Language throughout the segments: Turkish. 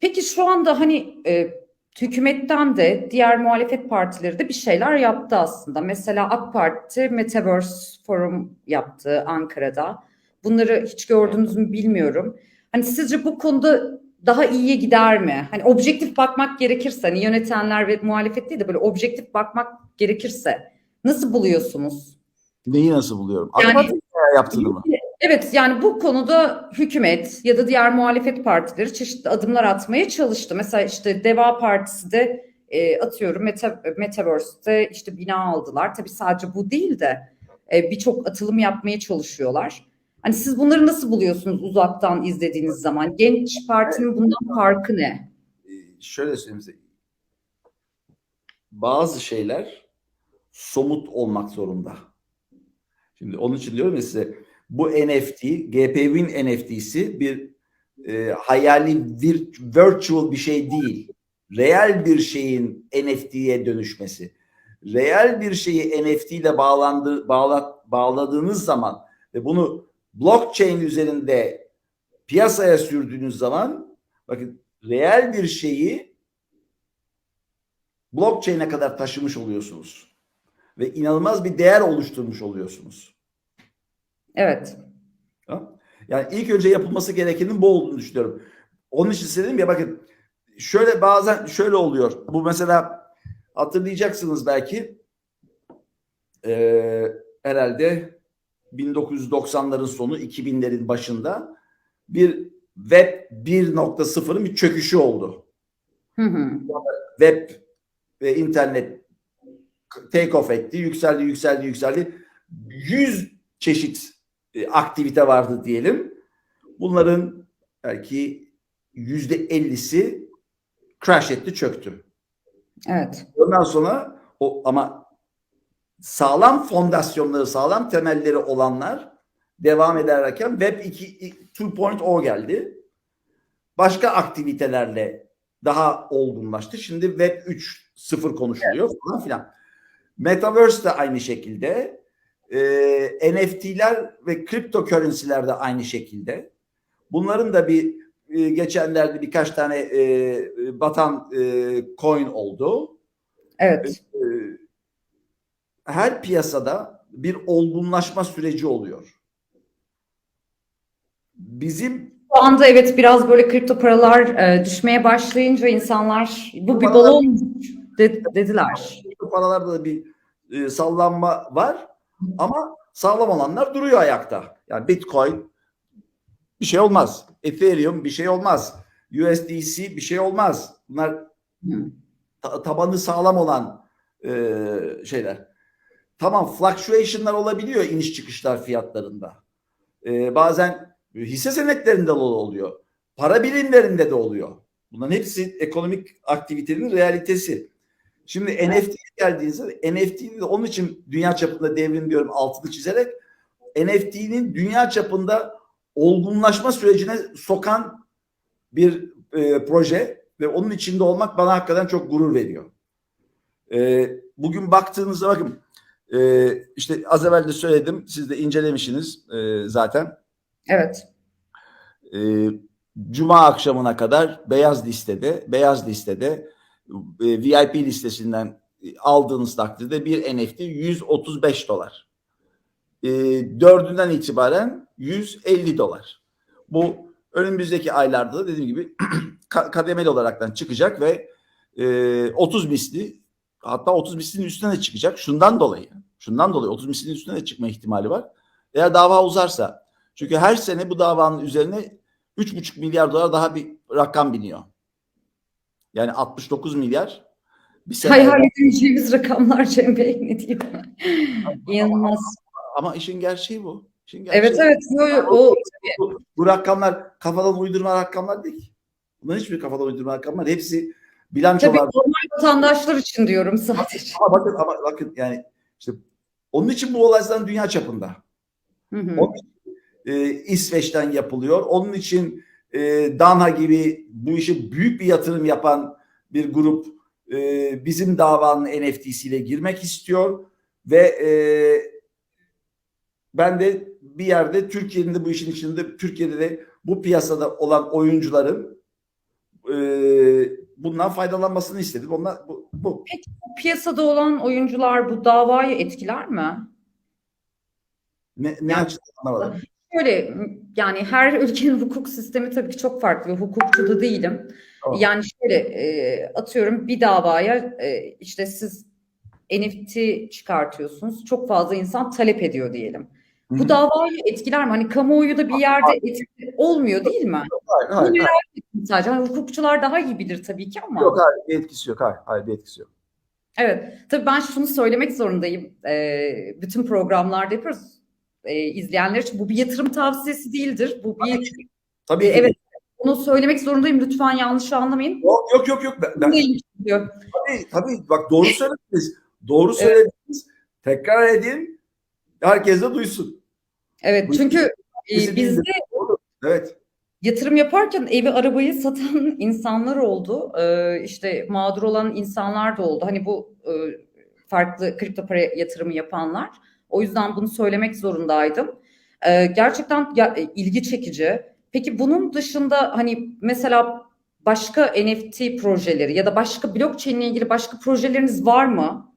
Peki şu anda hani eee, hükümetten de diğer muhalefet partileri de bir şeyler yaptı aslında. Mesela AK Parti Metaverse Forum yaptı Ankara'da. Bunları hiç gördünüz mü bilmiyorum. Hani sizce bu konuda daha iyiye gider mi? Hani objektif bakmak gerekirse, hani yönetenler ve muhalefet değil de böyle objektif bakmak gerekirse nasıl buluyorsunuz? Neyi nasıl buluyorum? Yani- AK Parti yaptığını mı? Evet yani bu konuda hükümet ya da diğer muhalefet partileri çeşitli adımlar atmaya çalıştı. Mesela işte Deva Partisi de e, atıyorum Meta, Metaverse'de işte bina aldılar. Tabii sadece bu değil de e, birçok atılım yapmaya çalışıyorlar. Hani siz bunları nasıl buluyorsunuz uzaktan izlediğiniz zaman? Genç Parti'nin bundan farkı ne? Ee, şöyle söyleyeyim size. Bazı şeyler somut olmak zorunda. Şimdi onun için diyorum ya size bu NFT, GPW'in NFT'si bir e, hayali vir- virtual bir şey değil. Real bir şeyin NFT'ye dönüşmesi. Real bir şeyi NFT ile bağlandı, bağla, bağladığınız zaman ve bunu blockchain üzerinde piyasaya sürdüğünüz zaman bakın reel bir şeyi blockchain'e kadar taşımış oluyorsunuz. Ve inanılmaz bir değer oluşturmuş oluyorsunuz. Evet. Tamam? Yani ilk önce yapılması gerekenin bu olduğunu düşünüyorum. Onun için size dedim ya bakın şöyle bazen şöyle oluyor. Bu mesela hatırlayacaksınız belki eee, herhalde 1990'ların sonu 2000'lerin başında bir web 1.0'ın bir çöküşü oldu. Hı hı. web ve internet take off etti, yükseldi, yükseldi, yükseldi. 100 çeşit aktivite vardı diyelim. Bunların belki yüzde 50'si crash etti, çöktü. Evet. Ondan sonra o ama sağlam fondasyonları, sağlam temelleri olanlar devam ederken Web 2 2.0 geldi. Başka aktivitelerle daha olgunlaştı. Şimdi Web 3.0 konuşuluyor falan filan. Metaverse de aynı şekilde. Ee, NFT'ler ve cryptocurrency'ler de aynı şekilde. Bunların da bir e, geçenlerde birkaç tane e, e, batan e, coin oldu. Evet. Ee, her piyasada bir olgunlaşma süreci oluyor. Bizim Şu anda evet biraz böyle kripto paralar e, düşmeye başlayınca insanlar bu bir balon de- dediler. bu paralarda da bir e, sallanma var ama sağlam olanlar duruyor ayakta. Yani Bitcoin bir şey olmaz. Ethereum bir şey olmaz. USDC bir şey olmaz. Bunlar tabanı sağlam olan e, şeyler. Tamam fluctuation'lar olabiliyor iniş çıkışlar fiyatlarında. E, bazen hisse senetlerinde de oluyor. Para birimlerinde de oluyor. Bunların hepsi ekonomik aktivitenin realitesi. Şimdi NFT'ye geldiğinizde NFT'nin de onun için dünya çapında devrim diyorum altını çizerek NFT'nin dünya çapında olgunlaşma sürecine sokan bir e, proje ve onun içinde olmak bana hakikaten çok gurur veriyor. E, bugün baktığınızda bakın e, işte az evvel de söyledim siz de incelemişsiniz e, zaten. Evet. E, Cuma akşamına kadar beyaz listede beyaz listede e, VIP listesinden aldığınız takdirde bir NFT 135 dolar. E, dördünden itibaren 150 dolar. Bu önümüzdeki aylarda da dediğim gibi ka- kademeli olaraktan çıkacak ve e, 30 misli hatta 30 mislinin üstüne de çıkacak. Şundan dolayı. Şundan dolayı 30 mislinin üstüne de çıkma ihtimali var. Eğer dava uzarsa. Çünkü her sene bu davanın üzerine 3,5 milyar dolar daha bir rakam biniyor. Yani 69 milyar bir sene. Hayal edemeyeceğimiz rakamlar Cem Bey ne diyeyim. İnanılmaz. Ama işin gerçeği bu. İşin gerçeği. Evet evet. Yo, yo, o Bu, bu rakamlar kafadan uydurma rakamlar değil. Bunların hiçbir kafadan uydurma rakamlar. Hepsi tabii bilançolar. normal vatandaşlar için diyorum sadece. Ama bakın ama bakın yani işte onun için bu olay zaten dünya çapında. Hı hı. Onun için e, İsveç'ten yapılıyor. Onun için e, Danha gibi bu işe büyük bir yatırım yapan bir grup e, bizim davanın NFT'siyle girmek istiyor ve e, ben de bir yerde Türkiye'nin de bu işin içinde Türkiye'de de bu piyasada olan oyuncuların e, bundan faydalanmasını istedim. Onlar bu, bu. Bu piyasada olan oyuncular bu davayı etkiler mi? Ne, ne Yani- açıdan anlamadım. Şöyle yani her ülkenin hukuk sistemi tabii ki çok farklı. Hukukçu da değilim. Tamam. Yani şöyle e, atıyorum bir davaya e, işte siz NFT çıkartıyorsunuz. Çok fazla insan talep ediyor diyelim. Hı Bu davayı etkiler mi? Hani kamuoyu da bir yerde etkili olmuyor değil mi? Hayır, hayır, Bunu hayır. merak ettim sadece. Hani hukukçular daha iyi bilir tabii ki ama. Yok hayır bir etkisi yok. Hayır, hayır bir etkisi yok. Evet. Tabii ben şunu söylemek zorundayım. Ee, bütün programlarda yapıyoruz. Ee, izleyenler için bu bir yatırım tavsiyesi değildir. Bu bir Tabii Ee, ki. evet. Onu söylemek zorundayım. Lütfen yanlış anlamayın. Yok yok yok. yok. Ben, Değil diyor. tabii, tabii bak doğru söylediniz. Doğru söylediniz. Tekrar edin. Herkes de duysun. Evet Bu- çünkü e, bizde. Evet. yatırım yaparken evi arabayı satan insanlar oldu. Ee, işte mağdur olan insanlar da oldu. Hani bu e, farklı kripto para yatırımı yapanlar. O yüzden bunu söylemek zorundaydım. Ee, gerçekten ya- e, ilgi çekici. Peki bunun dışında hani mesela başka NFT projeleri ya da başka blockchain ile ilgili başka projeleriniz var mı?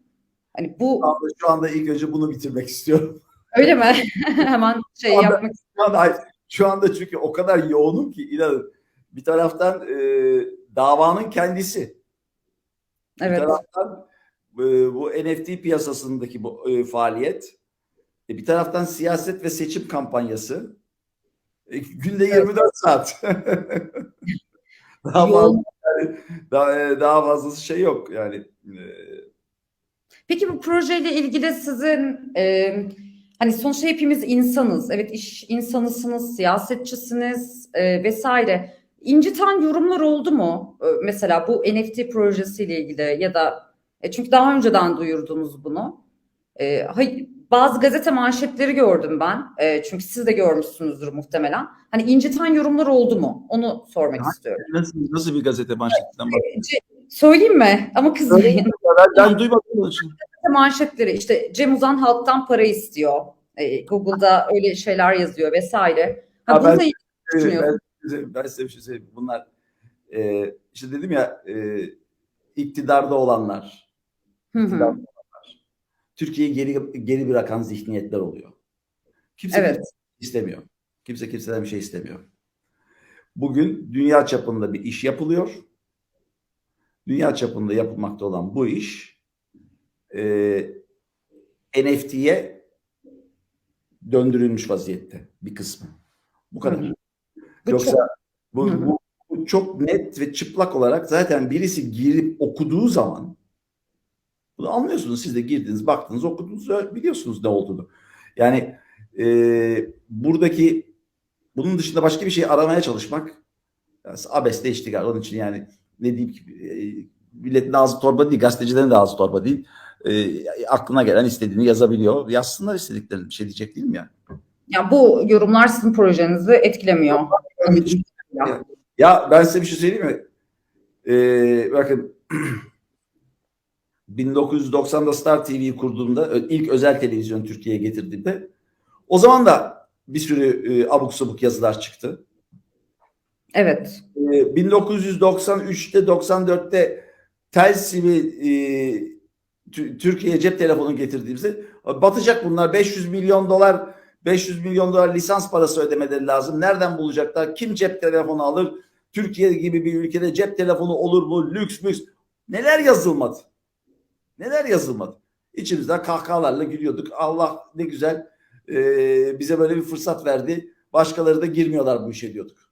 Hani bu Ama şu anda ilk önce bunu bitirmek istiyorum. öyle mi? Hemen şey Şu anda- yapmak Şu anda, şu anda çünkü o kadar yoğunum ki inanın. Bir taraftan e, davanın kendisi. Bir Evet. taraftan e, bu NFT piyasasındaki bu e, faaliyet. E, bir taraftan siyaset ve seçim kampanyası. E, günde 24 saat. daha fazla, yani, daha, e, daha fazlası şey yok yani. E, Peki bu projeyle ilgili sizin e, hani sonuçta hepimiz insanız. Evet iş insanısınız, siyasetçisiniz e, vesaire. İnciten yorumlar oldu mu? E, mesela bu NFT projesiyle ilgili ya da e, çünkü daha önceden duyurdunuz bunu. E, hay- bazı gazete manşetleri gördüm ben. E, çünkü siz de görmüşsünüzdür muhtemelen. Hani inciten yorumlar oldu mu? Onu sormak istiyorum. nasıl, nasıl bir gazete manşetinden. E, Ce- Söyleyeyim mi? Ama kızmayın. Ben, ben duymadım onun için. manşetleri işte Cem Uzan halktan para istiyor. E, Google'da öyle şeyler yazıyor vesaire. Ha, Ha, ben- Evet, düşünüyorum. ben, ben size bir şey söyleyeyim. Bunlar e, işte dedim ya e, iktidarda olanlar, Hı hı. iktidarda Türkiye'yi geri geri bırakan zihniyetler oluyor. Kimse Evet. kimse istemiyor. Kimse kimseden bir şey istemiyor. Bugün dünya çapında bir iş yapılıyor. Dünya çapında yapılmakta olan bu iş e, NFT'ye döndürülmüş vaziyette bir kısmı. Bu kadar. Hı. Bu Yoksa çok- bu, bu, bu çok net ve çıplak olarak zaten birisi girip okuduğu zaman bunu anlıyorsunuz. Siz de girdiniz, baktınız, okudunuz, biliyorsunuz ne olduğunu. Yani e, buradaki bunun dışında başka bir şey aramaya çalışmak yani abesle iştigal. Onun için yani ne diyeyim ki e, milletin ağzı torba değil, gazetecilerin de ağzı torba değil. E, aklına gelen istediğini yazabiliyor. Yazsınlar istediklerini bir şey diyecek değil mi yani? Yani bu yorumlar sizin projenizi etkilemiyor. Ya, ya ben size bir şey söyleyeyim mi? Ee, bakın 1990'da Star TV'yi kurduğumda ilk özel televizyon Türkiye'ye getirdiğimde o zaman da bir sürü e, abuk sabuk yazılar çıktı. Evet. Ee, 1993'te 94'te Telsim'i e, Tü- Türkiye'ye cep telefonu getirdiğimizde batacak bunlar 500 milyon dolar 500 milyon dolar lisans parası ödemeleri lazım. Nereden bulacaklar? Kim cep telefonu alır? Türkiye gibi bir ülkede cep telefonu olur mu? Lüks müks. Neler yazılmadı? Neler yazılmadı? İçimizden kahkahalarla gülüyorduk. Allah ne güzel e, bize böyle bir fırsat verdi. Başkaları da girmiyorlar bu işe diyorduk.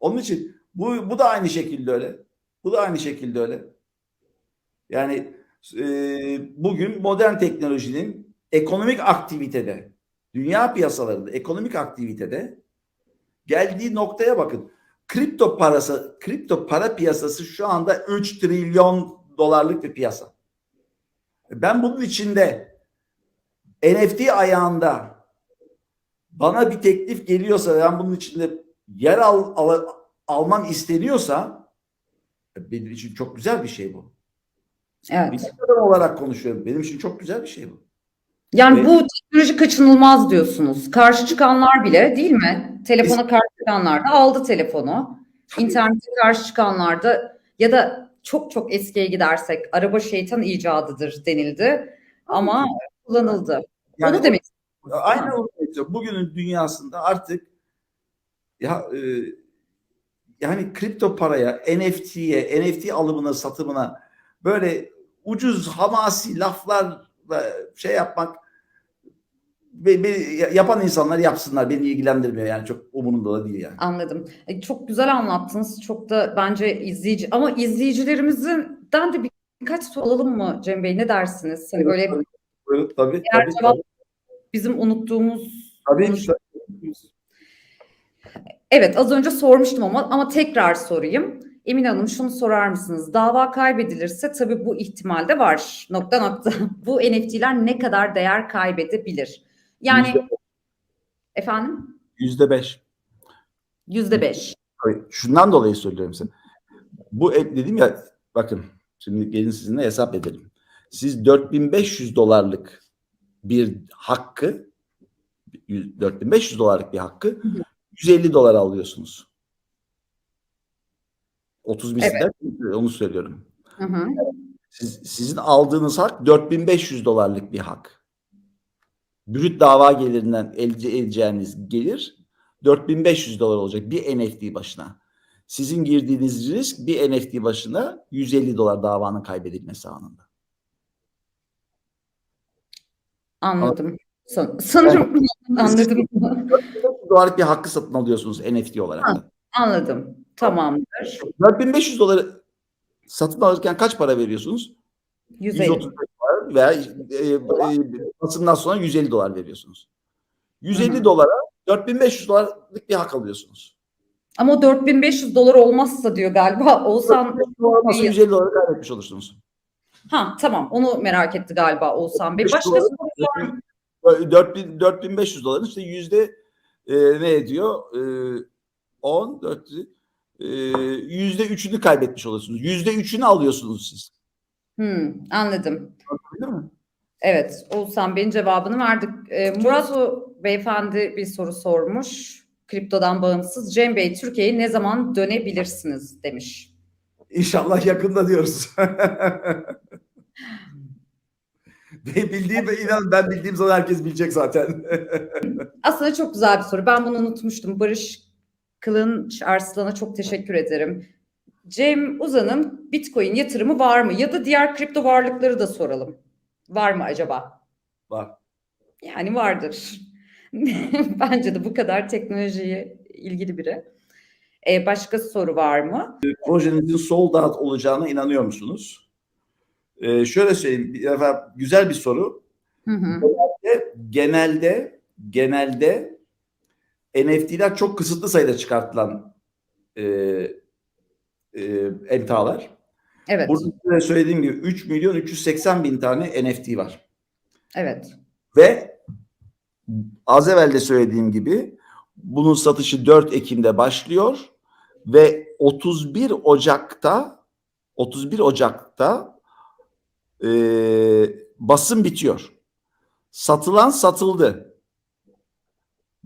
Onun için bu, bu da aynı şekilde öyle. Bu da aynı şekilde öyle. Yani e, bugün modern teknolojinin ekonomik aktivitede, dünya piyasalarında ekonomik aktivitede geldiği noktaya bakın. Kripto parası, kripto para piyasası şu anda 3 trilyon dolarlık bir piyasa. Ben bunun içinde NFT ayağında bana bir teklif geliyorsa ben bunun içinde yer al, al- almam isteniyorsa benim için çok güzel bir şey bu. Bir Evet. adam olarak konuşuyorum. Benim için çok güzel bir şey bu. Yani Ve- bu teknoloji kaçınılmaz diyorsunuz. Karşı çıkanlar bile değil mi? Telefona karşı çıkanlar da aldı telefonu. İnternete karşı çıkanlarda ya da çok çok eskiye gidersek araba şeytan icadıdır denildi ama kullanıldı. Yani Onu demek Aynen onu. Bugünün dünyasında artık ya e, yani kripto paraya, NFT'ye, NFT alımına, satımına böyle ucuz hamasi laflarla şey yapmak ve, ve yapan insanlar yapsınlar. Beni ilgilendirmiyor yani çok umurumda da değil yani. Anladım. E, Çok güzel anlattınız. Çok da bence izleyici ama izleyicilerimizden de bir- birkaç soru alalım mı Cem Bey? Ne dersiniz? Hani böyle tabii, Diğer tabii, cevap- tabii, bizim unuttuğumuz tabii, tabii. Evet, az önce sormuştum ama ama tekrar sorayım. Emine Hanım şunu sorar mısınız? Dava kaybedilirse tabii bu ihtimal de var. Nokta nokta. Bu NFT'ler ne kadar değer kaybedebilir? Yani Yüzde- efendim Yüzde beş. yüzde beş. Şundan dolayı söylüyorum size. Bu e- dedim ya bakın şimdi gelin sizinle hesap edelim. Siz 4500 dolarlık bir hakkı yüz- 4500 dolarlık bir hakkı hı. 150 dolar alıyorsunuz. 30 misli Evet. der, onu söylüyorum. Hı hı. Siz, sizin aldığınız hak 4500 dolarlık bir hak. Brüt dava gelirinden elde edeceğiniz gelir 4500 dolar olacak bir NFT başına. Sizin girdiğiniz risk bir NFT başına 150 dolar davanın kaybedilmesi anında. Anladım. San- sanırım anladım. 4500 dolarlık bir hakkı satın alıyorsunuz NFT olarak. Ha. Anladım. Tamamdır. 4500 doları satın alırken kaç para veriyorsunuz? 150. 135 dolar veya e, e, basından sonra 150 dolar veriyorsunuz. 150 Hı hı. dolara 4500 dolarlık bir hak alıyorsunuz. Ama o 4500 dolar olmazsa diyor galiba. Oğuzhan 4500 dolar olmazsa 150 doları kaybetmiş olursunuz. ha tamam onu merak etti galiba Oğuzhan Bey. 45 Başka dolar- soru var mı? 4000 4500 doların işte yüzde e, ne ediyor? E, 10 4 e, yüzde üçünü kaybetmiş oluyorsunuz. Yüzde üçünü alıyorsunuz siz. Hmm, anladım. Değil mi? Evet, Oğuzhan Bey'in cevabını verdik. Ee, Murat o beyefendi bir soru sormuş. Kriptodan bağımsız. Cem Bey, Türkiye'ye ne zaman dönebilirsiniz demiş. İnşallah yakında diyoruz. ben bildiğim inan ben bildiğim zaman herkes bilecek zaten. Aslında çok güzel bir soru. Ben bunu unutmuştum. Barış Kılınç Arslan'a çok teşekkür ederim. Cem Uzan'ın Bitcoin yatırımı var mı? Ya da diğer kripto varlıkları da soralım. Var mı acaba? Var. Yani vardır. Bence de bu kadar teknolojiye ilgili biri. Ee, başka soru var mı? Projenizin sold out olacağına inanıyor musunuz? Ee, şöyle söyleyeyim. Bir defa güzel bir soru. Hı hı. Ve genelde genelde NFT'ler çok kısıtlı sayıda çıkartılan e, e, emtialar. Evet, Burada size söylediğim gibi 3 milyon 380 bin tane NFT var. evet. Ve az evvel de söylediğim gibi bunun satışı 4 Ekim'de başlıyor ve 31 Ocak'ta 31 Ocak'ta e, basım bitiyor. Satılan satıldı.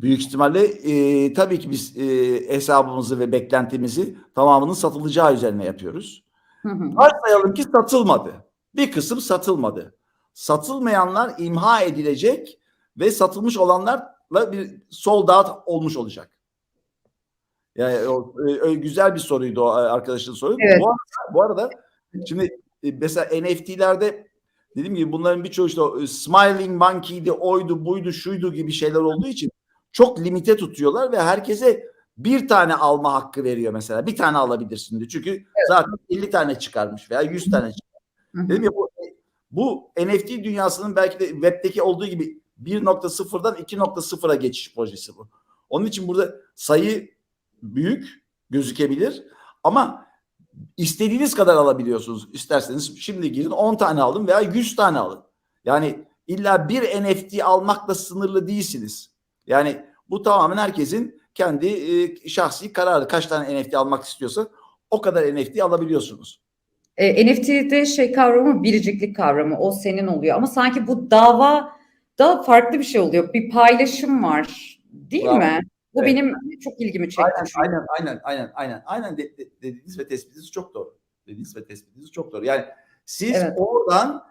Büyük ihtimalle e, tabii ki biz e, hesabımızı ve beklentimizi tamamının satılacağı üzerine yapıyoruz. Varsayalım ki satılmadı. Bir kısım satılmadı. Satılmayanlar imha edilecek ve satılmış olanlarla bir sold out olmuş olacak. Yani o, e, güzel bir soruydu o arkadaşın soruyu. Evet. Bu, arada, bu arada şimdi e, mesela NFT'lerde dediğim gibi bunların birçoğu işte o, e, Smiling Monkey'di, oydu, buydu, şuydu gibi şeyler olduğu için çok limite tutuyorlar ve herkese bir tane alma hakkı veriyor mesela. Bir tane alabilirsin diyor. Çünkü zaten 50 tane çıkarmış veya 100 tane çıkarmış. Dedim ya bu, bu NFT dünyasının belki de webdeki olduğu gibi 1.0'dan 2.0'a geçiş projesi bu. Onun için burada sayı büyük gözükebilir ama istediğiniz kadar alabiliyorsunuz. İsterseniz şimdi girin 10 tane alın veya 100 tane alın. Yani illa bir NFT almakla sınırlı değilsiniz. Yani bu tamamen herkesin kendi e, şahsi kararı. Kaç tane NFT almak istiyorsa o kadar NFT alabiliyorsunuz. E, NFT'de şey kavramı biriciklik kavramı. O senin oluyor. Ama sanki bu dava daha farklı bir şey oluyor. Bir paylaşım var. Değil Bravo. mi? Bu Evet. benim çok ilgimi çekti. Aynen, aynen, aynen, aynen, aynen, de- de- dediğiniz ve tespitiniz çok doğru. Dediğiniz ve tespitiniz çok doğru. Yani siz Evet. oradan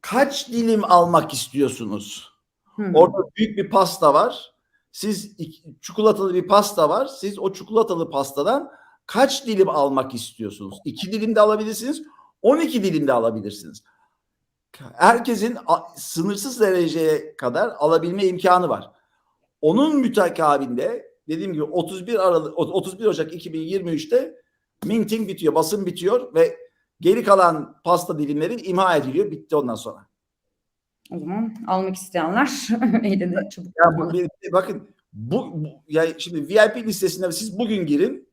kaç dilim almak istiyorsunuz? Hı hı. Orada büyük bir pasta var. Siz çikolatalı bir pasta var. Siz o çikolatalı pastadan kaç dilim almak istiyorsunuz? İki dilim de alabilirsiniz. 12 dilim de alabilirsiniz. Herkesin sınırsız dereceye kadar alabilme imkanı var. Onun mütakabinde dediğim gibi 31 Aralık 31 Ocak 2023'te minting bitiyor, basın bitiyor ve geri kalan pasta dilimleri imha ediliyor. Bitti ondan sonra. O zaman almak isteyenler elini çabuk Ya bu, tutmalı. bir- bakın bu, bu ya şimdi VIP listesine siz bugün girin.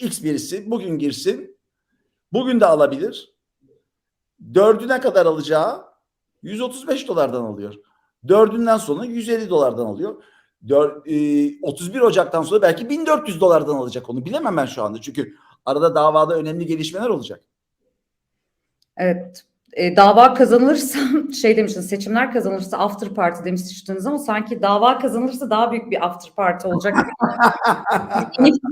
X birisi bugün girsin. Bugün de alabilir. Dördüne kadar alacağı 135 dolardan alıyor. Dördünden sonra 150 dolardan alıyor. Dör, e, 31 Ocak'tan sonra belki 1400 dolardan alacak onu. Bilemem ben şu anda. Çünkü arada davada önemli gelişmeler olacak. Evet. E, dava kazanılırsa şey demiştiniz seçimler kazanılırsa after party demiştiniz ama sanki dava kazanılırsa daha büyük bir after party olacak. NFT,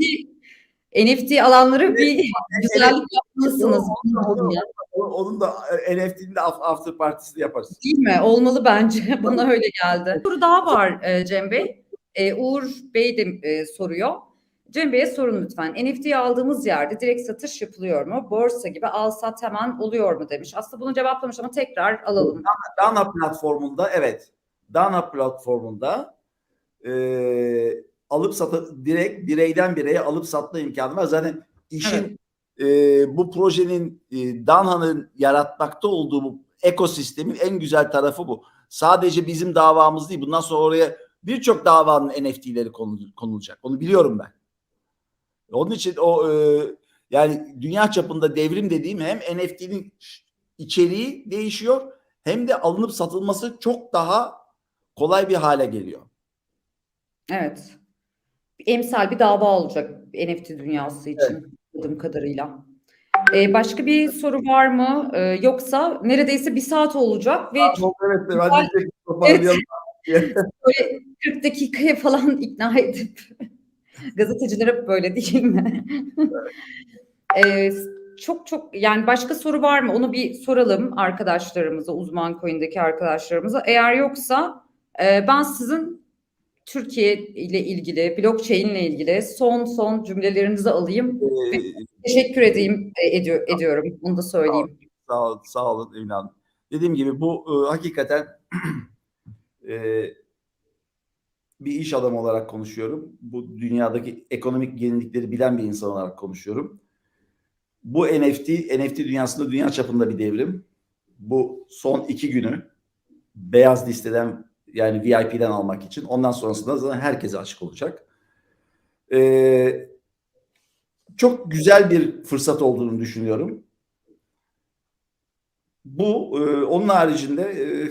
NFT alanları bir güzellik yapmalısınız. Onun, onun, onun da e, NFT'nin de af- after partisini yaparız. Değil mi? Olmalı bence. Bana öyle geldi. Bir soru daha var e, Cem Bey. E, Uğur Bey de soruyor. Cem Bey'e sorun lütfen. NFT'yi aldığımız yerde direkt satış yapılıyor mu? Borsa gibi al sat hemen oluyor mu demiş. Aslında bunu cevaplamış ama tekrar alalım. Dana platformunda evet. Dana platformunda e, alıp satı direkt bireyden bireye alıp satma imkanı var. Zaten işin e, bu projenin e, Dana'nın yaratmakta olduğu bu ekosistemin en güzel tarafı bu. Sadece bizim davamız değil. Bundan sonra oraya birçok davanın NFT'leri konul- konulacak. Onu biliyorum ben. Onun için o e, yani dünya çapında devrim dediğim hem NFT'nin içeriği değişiyor hem de alınıp satılması çok daha kolay bir hale geliyor. Evet. Emsal bir dava olacak NFT dünyası için anladığım kadarıyla. Ee, başka bir soru var mı? Ee, yoksa neredeyse bir saat olacak ve Evet, ben de toparlayalım. böyle 40 dakikaya falan ikna edip gazeteciler hep böyle değil mi? Ee, çok çok yani başka soru var mı? Onu bir soralım arkadaşlarımıza, uzman coin'deki arkadaşlarımıza. Eğer yoksa e, ben sizin Türkiye ile ilgili, blockchain ile ilgili son son cümlelerinizi alayım. Ee, Teşekkür edeyim e, ediyor, ediyorum. Bunu da söyleyeyim. sağ, olun, sağ olun Emine Hanım. Dediğim gibi bu e, hakikaten e, bir iş adamı olarak konuşuyorum. Bu dünyadaki ekonomik yenilikleri bilen bir insan olarak konuşuyorum. Bu NFT, NFT dünyasında dünya çapında bir devrim. Bu son iki günü beyaz listeden yani VIP'den almak için. Ondan sonrasında zaten herkese açık olacak. Ee, çok güzel bir fırsat olduğunu düşünüyorum. Bu e, onun haricinde e,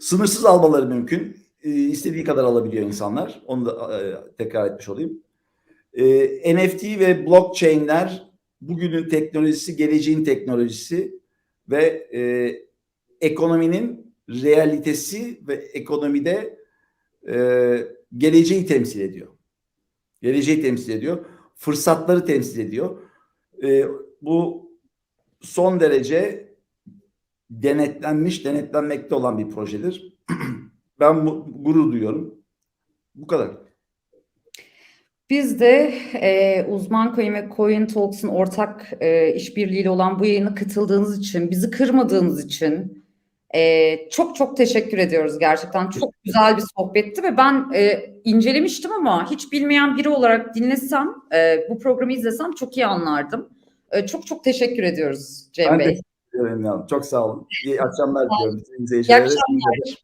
sınırsız almaları mümkün. E, istediği kadar alabiliyor insanlar. Onu da e, tekrar etmiş olayım. E, NFT ve blockchain'ler bugünün teknolojisi, geleceğin teknolojisi ve e, ekonominin realitesi ve ekonomide e, geleceği temsil ediyor. Geleceği temsil ediyor. Fırsatları temsil ediyor. E, bu son derece denetlenmiş, denetlenmekte olan bir projedir. ben bu, gurur duyuyorum. Bu kadar. Biz de e, Uzman Coin ve Coin Talks'ın ortak e, işbirliğiyle olan bu yayına katıldığınız için, bizi kırmadığınız için e, çok çok teşekkür ediyoruz gerçekten. Çok güzel bir sohbetti ve ben e, incelemiştim ama hiç bilmeyen biri olarak dinlesem, e, bu programı izlesem çok iyi anlardım. E, çok çok teşekkür ediyoruz Cem Ben Bey. teşekkür ederim. Çok sağ olun. İyi akşamlar diliyorum. İyi akşamlar.